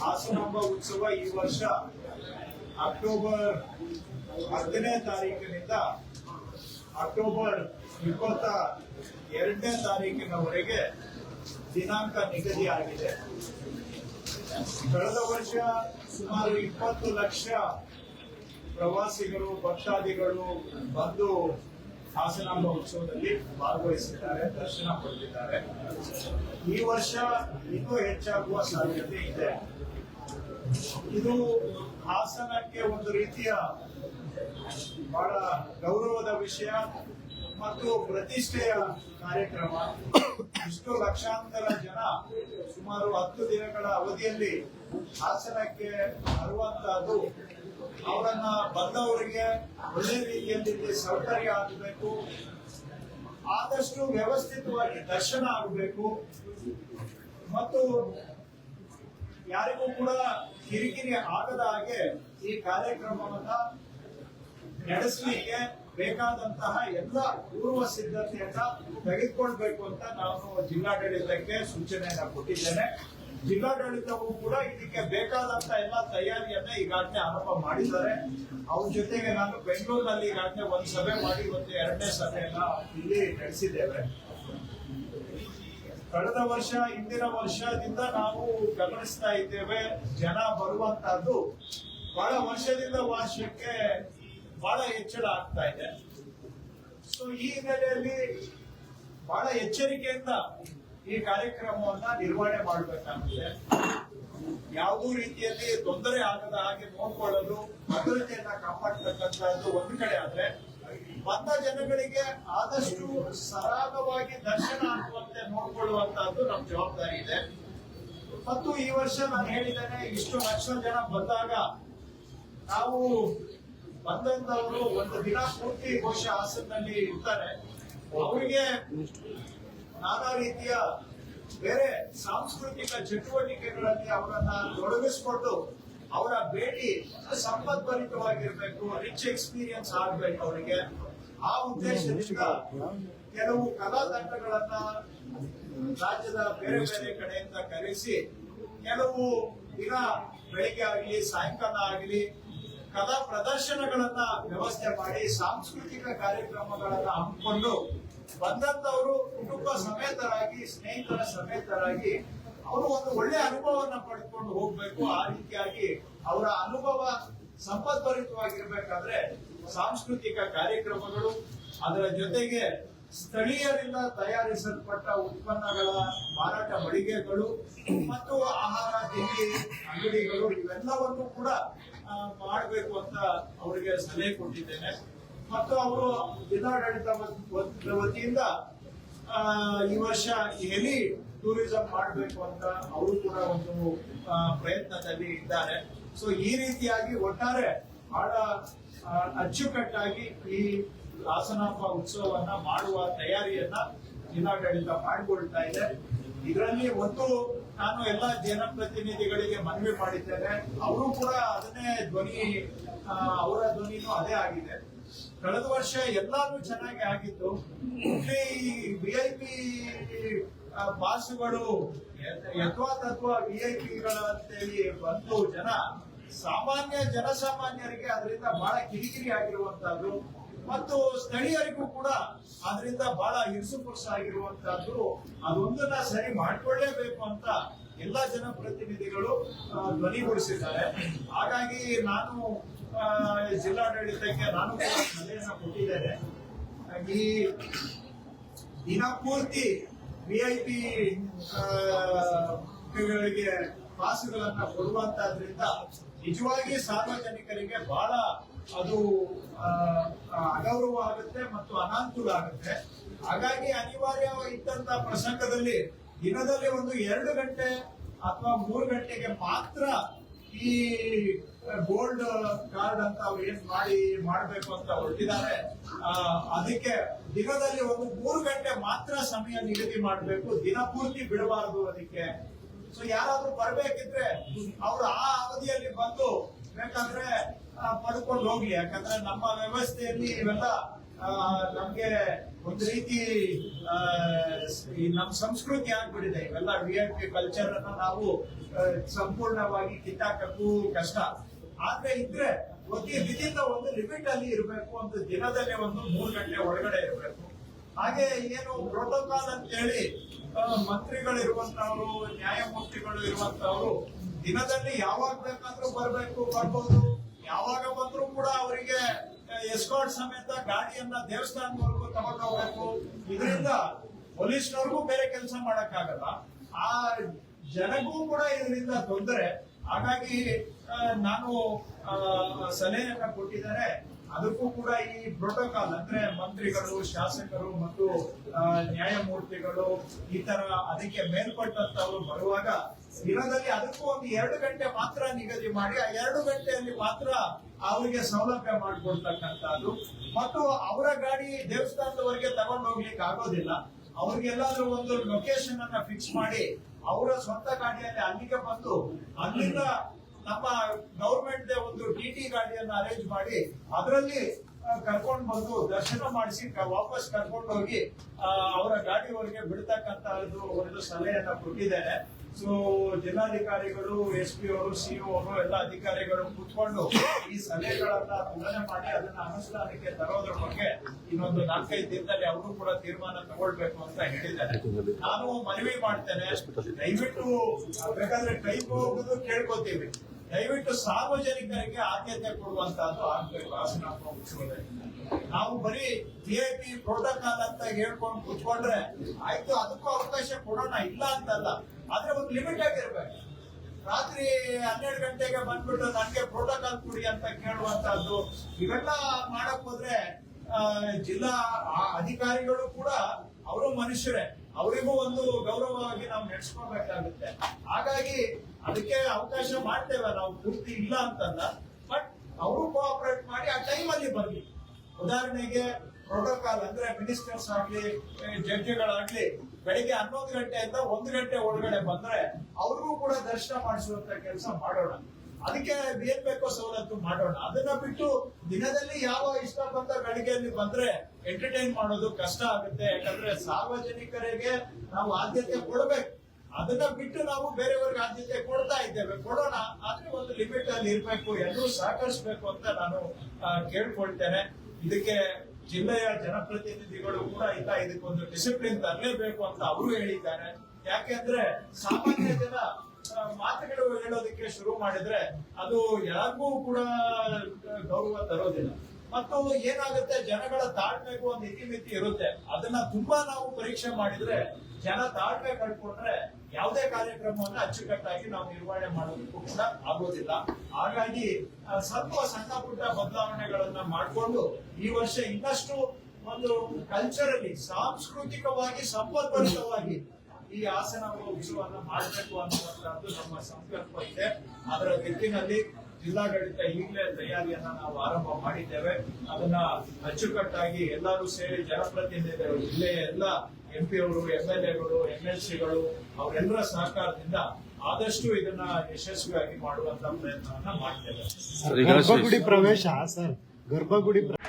ಹಾಸನಾಂಬ ಉತ್ಸವ ಈ ವರ್ಷ ಅಕ್ಟೋಬರ್ ಹತ್ತನೇ ತಾರೀಕಿನಿಂದ ಅಕ್ಟೋಬರ್ ಇಪ್ಪತ್ತ ಎರಡನೇ ತಾರೀಕಿನವರೆಗೆ ದಿನಾಂಕ ನಿಗದಿಯಾಗಿದೆ. ಕಳೆದ ವರ್ಷ ಸುಮಾರು ಇಪ್ಪತ್ತು ಲಕ್ಷ ಪ್ರವಾಸಿಗರು, ಭಕ್ತಾದಿಗಳು ಬಂದು ಹಾಸನಾಂಬ ಉತ್ಸವದಲ್ಲಿ ಭಾಗವಹಿಸಿದ್ದಾರೆ, ದರ್ಶನ ಪಡೆದಿದ್ದಾರೆ. ಈ ವರ್ಷ ಇನ್ನೂ ಹೆಚ್ಚಾಗುವ ಸಾಧ್ಯತೆ ಇದೆ. ಇದು ಹಾಸನಕ್ಕೆ ಒಂದು ರೀತಿಯ ಬಹಳ ಗೌರವದ ವಿಷಯ ಮತ್ತು ಪ್ರತಿಷ್ಠೆಯ ಕಾರ್ಯಕ್ರಮ. ಇಷ್ಟು ಲಕ್ಷಾಂತರ ಜನ ಸುಮಾರು ಹತ್ತು ದಿನಗಳ ಅವಧಿಯಲ್ಲಿ ಹಾಸನಕ್ಕೆ ಬರುವಂತಹದ್ದು ಅವರನ್ನ ಬಂದವರಿಗೆ ಒಳ್ಳೆ ರೀತಿಯಲ್ಲಿ ಸೌಕರ್ಯ ಆಗಬೇಕು. ಆದಷ್ಟು ವ್ಯವಸ್ಥಿತವಾಗಿ ದರ್ಶನ ಆಗಬೇಕು. ಮತ್ತು ಯಾರಿಗೂ ಕೂಡ ಕಿರಿಕಿರಿ ಆಗದ ಹಾಗೆ ಈ ಕಾರ್ಯಕ್ರಮವನ್ನ ನಡೆಸಲಿಕ್ಕೆ ಬೇಕಾದಂತಹ ಎಲ್ಲ ಪೂರ್ವ ಸಿದ್ಧತೆಯನ್ನ ತೆಗೆದುಕೊಳ್ಬೇಕು ಅಂತ ನಾನು ಜಿಲ್ಲಾಡಳಿತಕ್ಕೆ ಸೂಚನೆಯನ್ನ ಕೊಟ್ಟಿದ್ದೇನೆ. ಜಿಲ್ಲಾಡಳಿತವು ಕೂಡ ಇದಕ್ಕೆ ಬೇಕಾದಂತ ಎಲ್ಲ ತಯಾರಿಯನ್ನ ಈಗಾಗಲೇ ಆರಂಭ ಮಾಡಿದ್ದಾರೆ. ಅವ್ರ ಜೊತೆಗೆ ನಾನು ಬೆಂಗಳೂರಿನಲ್ಲಿ ಈಗಾಗಲೇ ಒಂದು ಸಭೆ ಮಾಡಿ, ಒಂದು ಎರಡನೇ ಸಭೆಯನ್ನ ಇಲ್ಲಿ ನಡೆಸಿದ್ದೇವೆ. ಕಳೆದ ವರ್ಷ, ಹಿಂದಿನ ವರ್ಷದಿಂದ ನಾವು ಗಮನಿಸ್ತಾ ಇದ್ದೇವೆ, ಜನ ಬರುವಂತಹದ್ದು ಬಹಳ ವರ್ಷದಿಂದ ವರ್ಷಕ್ಕೆ ಬಹಳ ಹೆಚ್ಚಳ ಆಗ್ತಾ ಇದೆ. ಸೊ ಈ ಹಿನ್ನೆಲೆಯಲ್ಲಿ ಬಹಳ ಎಚ್ಚರಿಕೆಯಿಂದ ಈ ಕಾರ್ಯಕ್ರಮವನ್ನ ನಿರ್ವಹಣೆ ಮಾಡಬೇಕಾಗಿದೆ ಯಾವುದೋ ರೀತಿಯಲ್ಲಿ ತೊಂದರೆ ಆಗದ ಹಾಗೆ ನೋಡ್ಕೊಳ್ಳಲು ಭದ್ರತೆಯನ್ನ ಕಾಪಾಡ್ತಕ್ಕಂಥದ್ದು ಒಂದು ಕಡೆ ಆದ್ರೆ, ಬಂದ ಜನಗಳಿಗೆ ಆದಷ್ಟು ಸರಾಗವಾಗಿ ದರ್ಶನ ಆಗುವಂತೆ ನೋಡ್ಕೊಳ್ಳುವಂತಹದ್ದು ನಮ್ಮ ಜವಾಬ್ದಾರಿ ಇದೆ. ಮತ್ತು ಈ ವರ್ಷ ನಾನು ಹೇಳಿದ್ದೇನೆ, ಇಷ್ಟು ಲಕ್ಷ ಜನ ಬಂದಾಗ ನಾವು ಬಂದಂತವರು ಒಂದು ದಿನ ಪೂರ್ತಿ ಬಹುಶಃ ಹಾಸನಲ್ಲಿ ಇರ್ತಾರೆ. ಅವರಿಗೆ ನಾನಾ ರೀತಿಯ ಬೇರೆ ಸಾಂಸ್ಕೃತಿಕ ಚಟುವಟಿಕೆಗಳಲ್ಲಿ ಅವರನ್ನ ತೊಡಗಿಸ್ಕೊಂಡು ಅವರ ಭೇಟಿ ಸಂಪದ್ಭರಿತವಾಗಿರ್ಬೇಕು ರಿಚ್ ಎಕ್ಸ್ಪೀರಿಯನ್ಸ್ ಆಗ್ಬೇಕು ಅವರಿಗೆ. ಆ ಉದ್ದೇಶದಿಂದ ಕೆಲವು ಕಲಾ ತಂಡಗಳನ್ನ ರಾಜ್ಯದ ಬೇರೆ ಬೇರೆ ಕಡೆಯಿಂದ ಕರೆಸಿ, ಕೆಲವು ದಿನ ಬೆಳಿಗ್ಗೆ ಆಗಲಿ, ಸಾಯಂಕಾಲ ಆಗಲಿ, ಕಲಾ ಪ್ರದರ್ಶನಗಳನ್ನ ವ್ಯವಸ್ಥೆ ಮಾಡಿ, ಸಾಂಸ್ಕೃತಿಕ ಕಾರ್ಯಕ್ರಮಗಳನ್ನ ಹಮ್ಮಿಕೊಂಡು ಬಂದಂತವರು ಕುಟುಂಬ ಸಮೇತರಾಗಿ, ಸ್ನೇಹಿತರ ಸಮೇತರಾಗಿ ಅವರು ಒಂದು ಒಳ್ಳೆ ಅನುಭವವನ್ನ ಪಡ್ಕೊಂಡು ಹೋಗ್ಬೇಕು. ಆ ರೀತಿಯಾಗಿ ಅವರ ಅನುಭವ ಸಂಪದ್ಭರಿತವಾಗಿರ್ಬೇಕಾದ್ರೆ ಸಾಂಸ್ಕೃತಿಕ ಕಾರ್ಯಕ್ರಮಗಳು, ಅದರ ಜೊತೆಗೆ ಸ್ಥಳೀಯರಿಂದ ತಯಾರಿಸಲ್ಪಟ್ಟ ಉತ್ಪನ್ನಗಳ ಮಾರಾಟ ಮಳಿಗೆಗಳು ಮತ್ತು ಆಹಾರ, ತಿಂಡಿ, ಅಂಗಡಿಗಳು, ಇವೆಲ್ಲವನ್ನು ಕೂಡ ಮಾಡಬೇಕು ಅಂತ ಅವರಿಗೆ ಸಲಹೆ ಕೊಟ್ಟಿದ್ದೇನೆ. ಮತ್ತು ಅವರು ಜಿಲ್ಲಾಡಳಿತ ವತ್- ವತಿಯಿಂದ ಈ ವರ್ಷ ಹೆಲಿ ಟೂರಿಸಂ ಮಾಡಬೇಕು ಅಂತ ಅವರು ಕೂಡ ಒಂದು ಪ್ರಯತ್ನದಲ್ಲಿ ಇದ್ದಾರೆ. ಸೊ ಈ ರೀತಿಯಾಗಿ ಒಟ್ಟಾರೆ ಬಹಳ ಅಚ್ಚುಕಟ್ಟಾಗಿ ಈ ಹಾಸನಾಂಬ ಉತ್ಸವವನ್ನ ಮಾಡುವ ತಯಾರಿಯನ್ನ ಜಿಲ್ಲಾಡಳಿತ ಮಾಡಿಕೊಳ್ತಾ ಇದೆ. ಇದರಲ್ಲಿ ಒಂದು ನಾನು ಎಲ್ಲ ಜನಪ್ರತಿನಿಧಿಗಳಿಗೆ ಮನವಿ ಮಾಡಿದ್ದೇನೆ. ಅವರು ಕೂಡ ಅದನ್ನೇ ಧ್ವನಿ ಅವರ ಧ್ವನಿನೂ ಅದೇ ಆಗಿದೆ. ಕಳೆದ ವರ್ಷ ಎಲ್ಲಾನು ಚೆನ್ನಾಗಿ ಆಗಿತ್ತು ಇಲ್ಲಿ ವಿ ಐ ಪಿ ಪಾಸುಗಳು ಯಥವಾ ತತ್ವ ವಿ ಐ ಪಿಗಳಂತೇಳಿ ಬಂದು ಜನ, ಸಾಮಾನ್ಯ ಜನಸಾಮಾನ್ಯರಿಗೆ ಅದರಿಂದ ಬಹಳ ಕಿರಿಕಿರಿ ಆಗಿರುವಂತಹದ್ದು, ಮತ್ತು ಸ್ಥಳೀಯರಿಗೂ ಕೂಡ ಅದರಿಂದ ಬಹಳ ಇರುಸುಪುರುಸು ಆಗಿರುವಂತಹದ್ದು ಅದೊಂದನ್ನ ಸರಿ ಮಾಡ್ಕೊಳ್ಳೇಬೇಕು ಅಂತ ಎಲ್ಲಾ ಜನಪ್ರತಿನಿಧಿಗಳು ಆ, ಧ್ವನಿಗೂಡಿಸಿದ್ದಾರೆ ಹಾಗಾಗಿ ನಾನು ಜಿಲ್ಲಾಡಳಿತಕ್ಕೆ ನಾನು ಸಲಹೆಯನ್ನು ಕೊಟ್ಟಿದ್ದೇನೆ. ಈ ದಿನ ಪೂರ್ತಿ ವಿ ಐ ಪಿಗಳಿಗೆ ಪಾಸ್ಗಳನ್ನ ಕೊಡುವಂತಾದ್ರಿಂದ ನಿಜವಾಗಿ ಸಾರ್ವಜನಿಕರಿಗೆ ಬಹಳ ಅದು ಅಗೌರವ ಆಗುತ್ತೆ ಮತ್ತು ಅನಾನುಕೂಲ ಆಗುತ್ತೆ. ಹಾಗಾಗಿ ಅನಿವಾರ್ಯ ಇದ್ದಂತ ಪ್ರಸಂಗದಲ್ಲಿ ದಿನದಲ್ಲಿ ಒಂದು ಎರಡು ಗಂಟೆ ಅಥವಾ ಮೂರು ಗಂಟೆಗೆ ಮಾತ್ರ ಈ ಗೋಲ್ಡ್ ಕಾರ್ಡ್ ಅಂತ ಅವ್ರು ಏನ್ ಮಾಡಿ ಮಾಡಬೇಕು ಅಂತ ಹೊರಟಿದ್ದಾರೆ. ಅದಕ್ಕೆ ದಿನದಲ್ಲಿ ಒಂದು ಮೂರು ಗಂಟೆ ಮಾತ್ರ ಸಮಯ ನಿಗದಿ ಮಾಡಬೇಕು. ದಿನ ಪೂರ್ತಿ ಬಿಡಬಾರದು ಅದಕ್ಕೆ. ಸೊ ಯಾರಾದ್ರೂ ಬರ್ಬೇಕಿದ್ರೆ ಅವ್ರು ಆ ಅವಧಿಯಲ್ಲಿ ಬಂದು ಬೇಕಾದ್ರೆ ಪಡ್ಕೊಂಡು ಹೋಗ್ಲಿ. ಯಾಕಂದ್ರೆ ನಮ್ಮ ವ್ಯವಸ್ಥೆಯಲ್ಲಿ ಇವೆಲ್ಲ ನಮ್ಗೆ ಒಂದು ರೀತಿ ಈ ನಮ್ಮ ಸಂಸ್ಕೃತಿ ಆಗ್ಬಿಟ್ಟಿದೆ. ಇವೆಲ್ಲ ವಿ ಆರ್ ಪಿ ಕಲ್ಚರ್ ಅನ್ನ ನಾವು ಸಂಪೂರ್ಣವಾಗಿ ಕಿತ್ತಾಕಕ್ಕೂ ಕಷ್ಟ. ಆದ್ರೆ ಇದ್ರೆ ವಿಧಿನ ಒಂದು ಲಿಮಿಟ್ ಅಲ್ಲಿ ಇರಬೇಕು, ಒಂದು ದಿನದಲ್ಲಿ ಒಂದು ಮೂರು ಗಂಟೆ ಒಳಗಡೆ ಇರಬೇಕು. ಹಾಗೆ ಏನು ಪ್ರೋಟೋಕಾಲ್ ಅಂತ ಹೇಳಿ ಮಂತ್ರಿಗಳು ಮಂತ್ರಿಗಳಿರುವಂತವ್ರು ನ್ಯಾಯಮೂರ್ತಿಗಳು ಇರುವಂತವ್ರು ದಿನದಲ್ಲಿ ಯಾವಾಗ ಬೇಕಾದ್ರೂ ಬರ್ಬೇಕು, ಬರ್ಬೋದು. ಯಾವಾಗ ಬಂದ್ರೂ ಕೂಡ ಅವರಿಗೆ ಎಸ್ಕಾಟ್ ಸಮೇತ ಗಾಡಿಯನ್ನ ದೇವಸ್ಥಾನದವರೆಗೂ ತಗೊಂಡು ಹೋಗ್ಬೇಕು ಇದರಿಂದ ಪೊಲೀಸ್ನವ್ರಿಗೂ ಬೇರೆ ಕೆಲಸ ಮಾಡಕ್ಕಾಗಲ್ಲ. ಆ ಜನಗೂ ಕೂಡ ಇದರಿಂದ ತೊಂದರೆ. ಹಾಗಾಗಿ ನಾನು ಸಲಹೆಯನ್ನ ಕೊಟ್ಟಿದ್ದಾರೆ. ಅದಕ್ಕೂ ಕೂಡ ಈ ಪ್ರೋಟೋಕಾಲ್ ಅಂದ್ರೆ ಮಂತ್ರಿಗಳು, ಶಾಸಕರು ಮತ್ತು ನ್ಯಾಯಮೂರ್ತಿಗಳು ಈ ತರ ಅದಕ್ಕೆ ಮೇಲ್ಪಟ್ಟಂತವ್ರು ಬರುವಾಗ ದಿನದಲ್ಲಿ ಅದಕ್ಕೂ ಒಂದು ಎರಡು ಗಂಟೆ ಮಾತ್ರ ನಿಗದಿ ಮಾಡಿ, ಆ ಎರಡು ಗಂಟೆಯಲ್ಲಿ ಮಾತ್ರ ಅವರಿಗೆ ಸೌಲಭ್ಯ ಮಾಡಿಕೊಡ್ತಕ್ಕಂಥದ್ದು. ಮತ್ತು ಅವರ ಗಾಡಿ ದೇವಸ್ಥಾನದವರೆಗೆ ತಗೊಂಡು ಹೋಗ್ಲಿಕ್ಕೆ ಆಗೋದಿಲ್ಲ. ಅವ್ರಿಗೆಲ್ಲಾದ್ರೂ ಒಂದು ಲೊಕೇಶನ್ ಅನ್ನ ಫಿಕ್ಸ್ ಮಾಡಿ ಅವರ ಸ್ವಂತ ಗಾಡಿಯಲ್ಲಿ ಅಲ್ಲಿಗೆ ಬಂದು ಅಲ್ಲಿಂದ ನಮ್ಮ ಗೌರ್ಮೆಂಟ್ ಒಂದು ಟಿ ಟಿ ಗಾಡಿಯನ್ನ ಅರೇಂಜ್ ಮಾಡಿ ಅದರಲ್ಲಿ ಕರ್ಕೊಂಡು ಬಂದು ದರ್ಶನ ಮಾಡಿಸಿ ವಾಪಸ್ ಕರ್ಕೊಂಡು ಹೋಗಿ ಅವರ ಗಾಡಿಯವರಿಗೆ ಬಿಡ್ತಕ್ಕಂತಹದ್ದು ಒಂದು ಸಲಹೆಯನ್ನ ಕೊಟ್ಟಿದ್ದೇನೆ ಸೊ ಜಿಲ್ಲಾಧಿಕಾರಿಗಳು ಎಸ್ ಪಿ ಅವರು ಸಿ ಅವರು ಎಲ್ಲ ಅಧಿಕಾರಿಗಳು ಕೂತ್ಕೊಂಡು ಈ ಸಲಹೆಗಳನ್ನ ತುಲನೆ ಮಾಡಿ ಅದನ್ನ ಅನುಷ್ಠಾನಕ್ಕೆ ತರೋದ್ರ ಬಗ್ಗೆ ಇನ್ನೊಂದು ನಾಲ್ಕೈದು ದಿನದಲ್ಲಿ ಅವರು ಕೂಡ ತೀರ್ಮಾನ ತಗೊಳ್ಬೇಕು ಅಂತ ಹೇಳಿದ್ದಾರೆ. ನಾನು ಮನವಿ ಮಾಡ್ತೇನೆ, ದಯವಿಟ್ಟು, ಬೇಕಾದ್ರೆ ಟೈಪ್ ಹೋಗುದು ಕೇಳ್ಕೊತೀವಿ. ದಯವಿಟ್ಟು ಸಾರ್ವಜನಿಕರಿಗೆ ಆದ್ಯತೆ ಕೊಡುವಂತಹದ್ದು ಆಗ್ಬೇಕು ಹಾಸನ ನಾವು ಬರೀ ವಿ ಐ ಪಿ ಪ್ರೋಟೋಕಾಲ್ ಅಂತ ಹೇಳ್ಕೊಂಡು ಕುತ್ಕೊಂಡ್ರೆ ಆಯ್ತು, ಅದಕ್ಕೂ ಅವಕಾಶ ಕೊಡೋಣ, ಇಲ್ಲ ಅಂತಲ್ಲ. ಆದ್ರೆ ಒಂದು ಲಿಮಿಟ್ ಆಗಿರ್ಬೇಕು. ರಾತ್ರಿ ಹನ್ನೆರಡು ಗಂಟೆಗೆ ಬಂದ್ಬಿಟ್ಟು ನನಗೆ ಪ್ರೋಟೋಕಾಲ್ ಕೊಡಿ ಅಂತ ಕೇಳುವಂತಹದ್ದು, ಇವೆಲ್ಲ ಮಾಡಕ್ ಹೋದ್ರೆ ಜಿಲ್ಲಾ ಅಧಿಕಾರಿಗಳು ಕೂಡ ಅವರು ಮನುಷ್ಯರೇ. ಅವರಿಗೂ ಒಂದು ಗೌರವವಾಗಿ ನಾವು ನಡೆಸ್ಕೊಬೇಕಾಗುತ್ತೆ ಹಾಗಾಗಿ ಅದಕ್ಕೆ ಅವಕಾಶ ಮಾಡ್ತೇವೆ. ನಾವು ಪೂರ್ತಿ ಇಲ್ಲ ಅಂತಲ್ಲ. ಬಟ್ ಅವರು ಕೋಆಪರೇಟ್ ಮಾಡಿ ಆ ಟೈಮಲ್ಲಿ ಬರ್ಲಿ. ಉದಾಹರಣೆಗೆ ಪ್ರೋಟೋಕಾಲ್ ಅಂದ್ರೆ ಮಿನಿಸ್ಟರ್ಸ್ ಆಗ್ಲಿ ಜಡ್ಜ್ಗಳಾಗ್ಲಿ ಬೆಳಿಗ್ಗೆ ಹನ್ನೊಂದು ಗಂಟೆಯಿಂದ ಒಂದು ಗಂಟೆ ಒಳಗಡೆ ಬಂದ್ರೆ ಅವ್ರಿಗೂ ಕೂಡ ದರ್ಶನ ಮಾಡಿಸುವಂತ ಕೆಲಸ ಮಾಡೋಣ. ಅದಕ್ಕೆ ಏನ್ ಬೇಕೋ ಸವಲತ್ತು ಮಾಡೋಣ. ಅದನ್ನ ಬಿಟ್ಟು ದಿನದಲ್ಲಿ ಯಾವ ಇಷ್ಟ ಬಂದ ಗಳಿಗೆಯಲ್ಲಿ ಬಂದ್ರೆ ಎಂಟರ್ಟೈನ್ ಮಾಡೋದು ಕಷ್ಟ ಆಗುತ್ತೆ. ಯಾಕಂದ್ರೆ ಸಾರ್ವಜನಿಕರಿಗೆ ನಾವು ಆದ್ಯತೆ ಕೊಡಬೇಕು. ಅದನ್ನ ಬಿಟ್ಟು ನಾವು ಬೇರೆಯವ್ರಿಗೆ ಆದ್ಯತೆ ಕೊಡ್ತಾ ಇದ್ದೇವೆ. ಕೊಡೋಣ. ಆದ್ರೆ ಒಂದು ಲಿಮಿಟ್ ಅಲ್ಲಿ ಇರ್ಬೇಕು. ಎಲ್ಲರೂ ಸಹಕರಿಸಬೇಕು ಅಂತ ನಾನು ಕೇಳ್ಕೊಳ್ತೇನೆ. ಇದಕ್ಕೆ ಜಿಲ್ಲೆಯ ಜನಪ್ರತಿನಿಧಿಗಳು ಕೂಡ ಇಲ್ಲ ಇದಕ್ಕೊಂದು ಡಿಸಿಪ್ಲಿನ್ ತರಲೇಬೇಕು ಅಂತ ಅವರು ಹೇಳಿದ್ದಾರೆ. ಯಾಕೆಂದ್ರೆ ಸಾಮಾನ್ಯ ಜನ ಮಾತುಗಳು ಹೇಳೋದಕ್ಕೆ ಶುರು ಮಾಡಿದ್ರೆ ಅದು ಯಾರಿಗೂ ಕೂಡ ಗೌರವ ತರೋದಿಲ್ಲ. ಮತ್ತು ಏನಾಗುತ್ತೆ, ಜನಗಳ ತಾಳ್ಮೆಗೂ ಒಂದು ಇತಿಮಿತಿ ಇರುತ್ತೆ. ಅದನ್ನ ತುಂಬಾ ನಾವು ಪರೀಕ್ಷೆ ಮಾಡಿದ್ರೆ ಜನ ತಾಳ್ಮೆ ಕಳ್ಕೊಂಡ್ರೆ ಯಾವುದೇ ಕಾರ್ಯಕ್ರಮವನ್ನ ಅಚ್ಚುಕಟ್ಟಾಗಿ ನಾವು ನಿರ್ವಹಣೆ ಮಾಡೋದಕ್ಕೂ ಕೂಡ ಆಗೋದಿಲ್ಲ. ಹಾಗಾಗಿ ಸ್ವಲ್ಪ ಸಣ್ಣ ಪುಟ್ಟ ಬದಲಾವಣೆಗಳನ್ನ ಮಾಡಿಕೊಂಡು ಈ ವರ್ಷ ಇನ್ನಷ್ಟು ಒಂದು ಕಲ್ಚರಲಿ ಸಾಂಸ್ಕೃತಿಕವಾಗಿ ಸಂಪದ್ಭರಿತವಾಗಿ ಈ ಆಸನ ಉತ್ಸವವನ್ನು ಮಾಡಬೇಕು ಅನ್ನುವಂಥದ್ದು ನಮ್ಮ ಸಂಕಲ್ಪ ಇದೆ. ಅದರ ದಿಕ್ಕಿನಲ್ಲಿ ಜಿಲ್ಲಾಡಳಿತ ಈಗಲೇ ತಯಾರಿಯನ್ನ ನಾವು ಆರಂಭ ಮಾಡಿದ್ದೇವೆ. ಅದನ್ನ ಅಚ್ಚುಕಟ್ಟಾಗಿ ಎಲ್ಲರೂ ಸೇರಿ ಜನಪ್ರತಿನಿಧಿಗಳು, ಜಿಲ್ಲೆಯ ಎಲ್ಲ ಎಂ ಪಿ ಅವರು, ಎಂ ಎಲ್ ಎಗಳು, ಎಂ ಎಲ್ ಸಿಗಳು ಅವರೆಲ್ಲರ ಸಹಕಾರದಿಂದ ಆದಷ್ಟು ಇದನ್ನ ಯಶಸ್ವಿಯಾಗಿ ಮಾಡುವಂತ ಪ್ರಯತ್ನವನ್ನ ಮಾಡ್ತೇವೆ ಗರ್ಭಗುಡಿ ಪ್ರವೇಶ, ಸರ್. ಗರ್ಭಗುಡಿ ಪ್ರ-